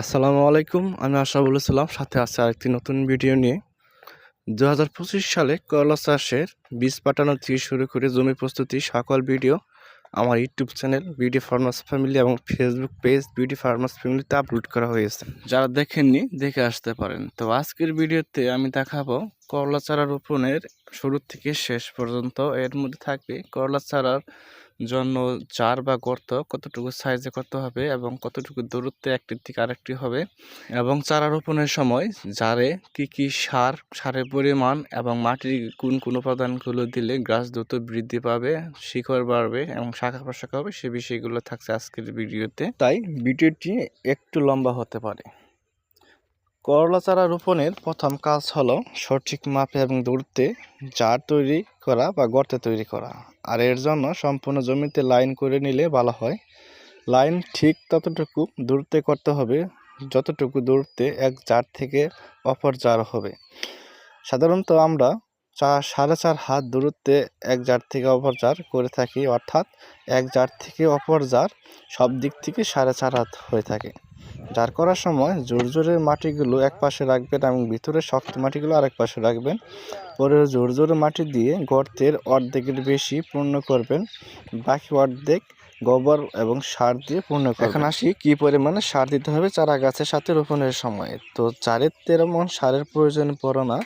আসসালামু আলাইকুম, আমি আশরাফুল ইসলাম, সাথে আছে আরেকটি নতুন ভিডিও নিয়ে। দু হাজার পঁচিশ সালে করলা চাষের বীজ পাঠানো থেকে শুরু করে জমি প্রস্তুতি সকল ভিডিও আমার YouTube channel beauty farmers family এবং ফেসবুক পেজ বিউটি ফার্মাস ফ্যামিলিতে আপলোড করা হয়েছে। যারা দেখেননি, দেখে আসতে পারেন। তো আজকের ভিডিওতে আমি দেখাবো করলা চারা রোপণের শুরু থেকে শেষ পর্যন্ত। এর মধ্যে থাকবে করলা চারার জন্য চার বা গর্ত কতটুকু সাইজে করতে হবে এবং কতটুকু দূরত্বে একটির থেকে আরেকটি হবে এবং চারা রোপণের সময় জারে কি কি সার, সারের পরিমাণ এবং মাটির কোন কোন উপাদানগুলো দিলে গাছ দ্রুত বৃদ্ধি পাবে, শিকড় বাড়বে এবং শাখা প্রশাখা হবে সে বিষয়গুলো থাকছে আজকের ভিডিওতে তাই ভিডিওটি একটু লম্বা হতে পারে। করলা চারা রোপণের প্রথম কাজ হলো সঠিক মাপে এবং দূরত্বে জার তৈরি করা বা গর্তে তৈরি করা। আর এর জন্য সম্পূর্ণ জমিতে লাইন করে নিলে ভালো হয়। লাইন ঠিক ততটুকু দূরত্বে করতে হবে যতটুকু দূরত্বে এক জার থেকে অপর জার হবে। সাধারণত আমরা চার সাড়ে চার হাত দূরত্বে এক জার থেকে অপর জার করে থাকি, অর্থাৎ এক জার থেকে অপর জার সব দিক থেকে সাড়ে চার হাত হয়ে থাকে। জার করার সময় জোর জোরের মাটিগুলো এক পাশে রাখবেন এবং ভিতরে শক্ত মাটিগুলো আরেক পাশে রাখবেন। পরে জোর জোরে মাটি দিয়ে গর্তের অর্ধেকের বেশি পূর্ণ করবেন। বাকি অর্ধেক গোবর এবং সার দিয়ে পূর্ণ করবেন। এখন আসি কী পরিমাণে সার দিতে হবে চারা গাছের সাথে রোপণের সময়। তো চারের তেরো মন সারের প্রয়োজন পড়ে না।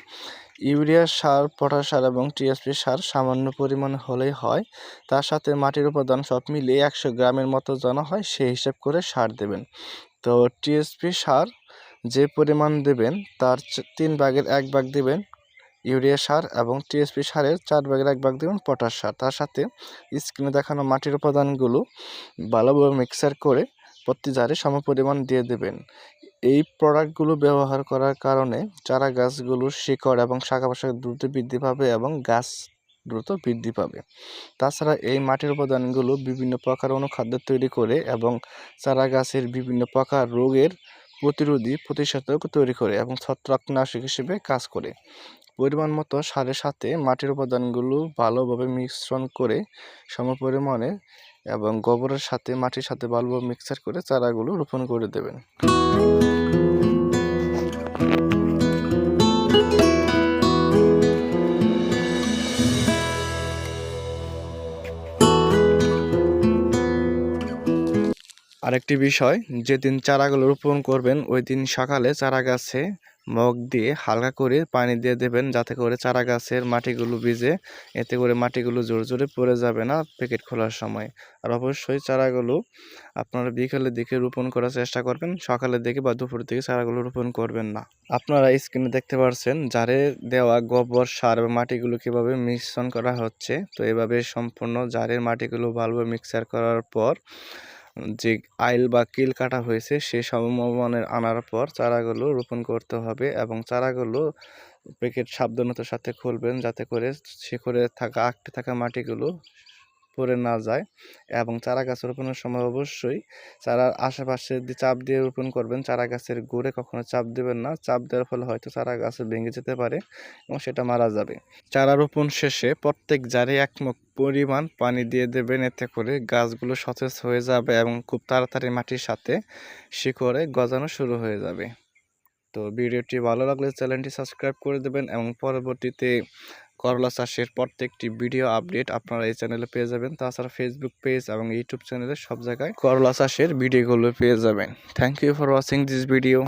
ইউরিয়া সার, পটাশ সার এবং টিএসপি সার সামান্য পরিমাণে হলেই হয়। তার সাথে মাটির উপাদান সব মিলিয়ে একশো গ্রামের মতো জানা হয়, সেই হিসাব করে সার দেবেন। তো টিএসপি সার যে পরিমাণ দেবেন, তার তিন ভাগের এক ভাগ দেবেন ইউরিয়া সার এবং টিএসপি সারের চার ভাগের এক ভাগ দেবেন পটাশ সার। তার সাথে স্ক্রিনে দেখানো মাটির উপাদানগুলো ভালোভাবে মিক্সার করে প্রতি জারে সম পরিমাণ দিয়ে দেবেন। এই প্রোডাক্টগুলো ব্যবহার করার কারণে চারা গাছগুলোর শিকড় এবং শাখা প্রশাখা দ্রুত বৃদ্ধি পাবে এবং গাছ দ্রুত বৃদ্ধি পাবে। তাছাড়া এই মাটির উপাদানগুলো বিভিন্ন প্রকার অনুখাদ্য তৈরি করে এবং চারা গাছের বিভিন্ন প্রকার রোগের প্রতিরোধী প্রতিষেধক তৈরি করে এবং ছত্রাকনাশক হিসেবে কাজ করে। পরিমাণ মতো সারের সাথে মাটির উপাদানগুলো ভালোভাবে মিশ্রণ করে সমপরিমাণে এবং গোবরের সাথে মাটির সাথে ভালোভাবে মিক্সার করে চারাগুলো রোপণ করে দেবেন। আরেকটি বিষয়, যেদিন চারাগুলো রোপণ করবেন, ওই দিন সকালে চারা গাছে মগ দিয়ে হালকা করে পানি দিয়ে দেবেন, যাতে করে চারা গাছের মাটিগুলো ভিজে, এতে করে মাটিগুলো জোরে জোরে পড়ে যাবে না প্যাকেট খোলার সময়। আর অবশ্যই চারাগুলো আপনারা বিকেলের দিকে রোপণ করার চেষ্টা করবেন, সকালের দিকে বা দুপুরের দিকে চারাগুলো রোপণ করবেন না। আপনারা স্ক্রিনে দেখতে পাচ্ছেন জারে দেওয়া গোবর সার এবং মাটিগুলো কীভাবে মিশ্রণ করা হচ্ছে, তো এভাবে সম্পূর্ণ জারের মাটিগুলো ভালোভাবে মিক্সার করার পর যে আইল বা কিল কাটা হয়েছে, সে সমমানের আনার পর চারাগুলো রোপণ করতে হবে এবং চারাগুলো প্যাকেট সাবধানতার সাথে খুলবেন যাতে করে শিকড়ে থাকা আঁকটে থাকা মাটিগুলো পড়ে না যায় এবং চারা গাছ রোপণের সময় অবশ্যই চারার আশেপাশে চাপ দিয়ে রোপণ করবেন চারা গাছের গোড়ে কখনো চাপ দেবেন না। চাপ দেওয়ার ফলে হয়তো চারা গাছ ভেঙে যেতে পারে এবং সেটা মারা যাবে। চারা রোপণ শেষে প্রত্যেক জারে এক মুখ পরিমাণ পানি দিয়ে দেবেন। এতে করে গাছগুলো সতেজ হয়ে যাবে এবং খুব তাড়াতাড়ি মাটির সাথে শিকড়ে গজানো শুরু হয়ে যাবে। তো ভিডিওটি ভালো লাগলে চ্যানেলটি সাবস্ক্রাইব করে দেবেন এবং পরবর্তীতে করলা চাষের প্রত্যেকটি ভিডিও আপডেট আপনারা এই চ্যানেলে পেয়ে যাবেন। তাছাড়া ফেসবুক পেজ এবং ইউটিউব চ্যানেলে সব জায়গায় করলা চাষের ভিডিওগুলো পেয়ে যাবেন। Thank you for watching this video